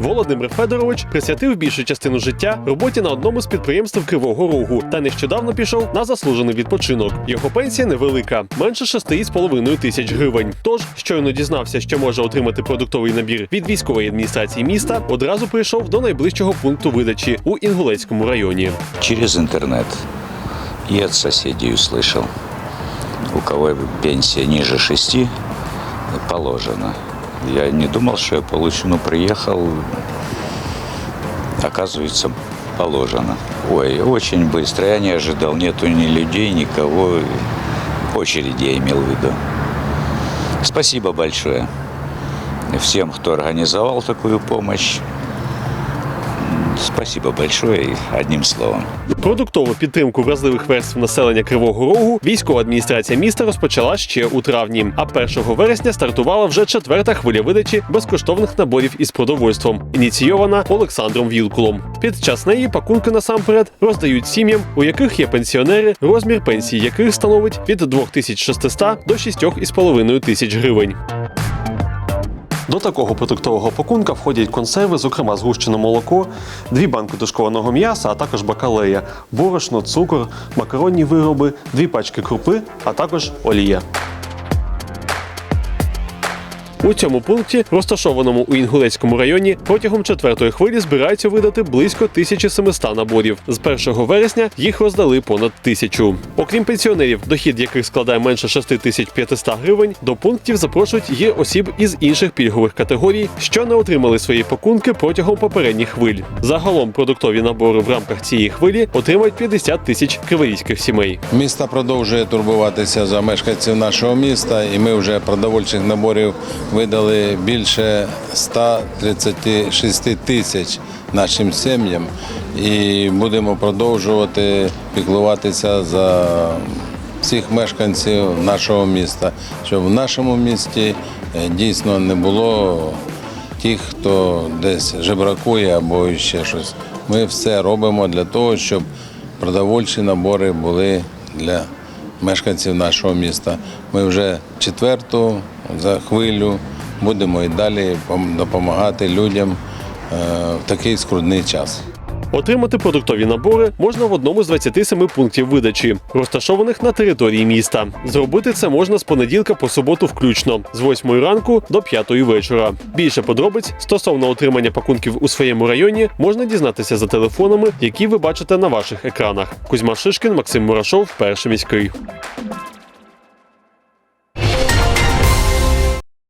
Володимир Федорович присвятив більшу частину життя роботі на одному з підприємств Кривого Рогу та нещодавно пішов на заслужений відпочинок. Його пенсія невелика, менше 6,5 тисяч гривень. Тож, щойно дізнався, що може отримати продуктовий набір від військової адміністрації міста, одразу прийшов до найближчого пункту видачі у Інгулецькому районі. Через интернет. И от соседей услышал. У кого пенсия ниже шести, положено. Я не думал, что я получу, но приехал, оказывается, положено. Ой, очень быстро. Я не ожидал. Нету ни людей, никого. Очереди я имел в виду. Спасибо большое всем, кто организовал такую помощь. Спасибо большое одним словом. Продуктову підтримку вразливих верств населення Кривого Рогу військова адміністрація міста розпочала ще у травні. А 1 вересня стартувала вже четверта хвиля видачі безкоштовних наборів із продовольством, ініційована Олександром Вілкулом. Під час неї пакунки насамперед роздають сім'ям, у яких є пенсіонери, розмір пенсії яких становить від 2600 до 6,5 тисяч гривень. До такого продуктового пакунка входять консерви, зокрема згущене молоко, дві банки тушкованого м'яса, а також бакалея, борошно, цукор, макаронні вироби, дві пачки крупи, а також олія. У цьому пункті, розташованому у Інгулецькому районі, протягом четвертої хвилі збираються видати близько 1700 наборів. З 1 вересня їх роздали понад тисячу. Окрім пенсіонерів, дохід яких складає менше 6500 гривень, до пунктів запрошують і осіб із інших пільгових категорій, що не отримали свої пакунки протягом попередніх хвиль. Загалом продуктові набори в рамках цієї хвилі отримають 50 тисяч криворізьких сімей. Місто продовжує турбуватися за мешканців нашого міста, і ми вже продовольчих наборів видали більше 136 тисяч нашим сім'ям. І будемо продовжувати піклуватися за всіх мешканців нашого міста, щоб в нашому місті е, дійсно не було тих, хто десь жебракує або ще щось. Ми все робимо для того, щоб продовольчі набори були для мешканців нашого міста. Ми вже четверту за хвилю будемо і далі пом- допомагати людям е, в такий скрутний час. Отримати продуктові набори можна в одному з 27 пунктів видачі, розташованих на території міста. Зробити це можна з понеділка по суботу включно, з 8 ранку до 5 вечора. Більше подробиць стосовно отримання пакунків у своєму районі можна дізнатися за телефонами, які ви бачите на ваших екранах. Кузьма Шишкін, Максим Мурашов, перший міський.